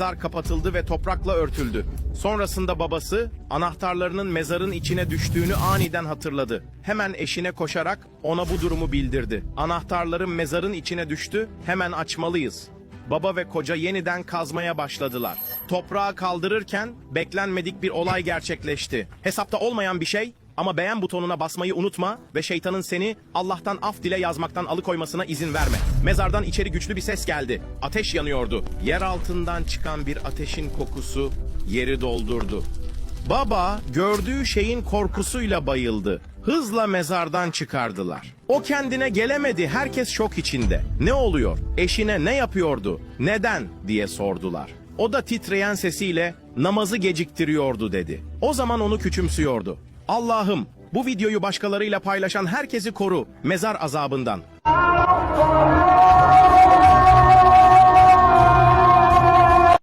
Mezar kapatıldı ve toprakla örtüldü. Sonrasında babası anahtarlarının mezarın içine düştüğünü aniden hatırladı. Hemen eşine koşarak ona bu durumu bildirdi. Anahtarların mezarın içine düştü, hemen açmalıyız. Baba ve koca yeniden kazmaya başladılar. Toprağı kaldırırken beklenmedik bir olay gerçekleşti. Hesapta olmayan bir şey ama beğen butonuna basmayı unutma ve şeytanın seni Allah'tan af dile yazmaktan alıkoymasına izin verme. Mezardan içeri güçlü bir ses geldi. Ateş yanıyordu. Yer altından çıkan bir ateşin kokusu yeri doldurdu. Baba gördüğü şeyin korkusuyla bayıldı. Hızla mezardan çıkardılar. O kendine gelemedi. Herkes şok içinde. Ne oluyor? Eşine ne yapıyordu? Neden diye sordular. O da titreyen sesiyle namazı geciktiriyordu dedi. O zaman onu küçümsüyordu. Allah'ım bu videoyu başkalarıyla paylaşan herkesi koru mezar azabından.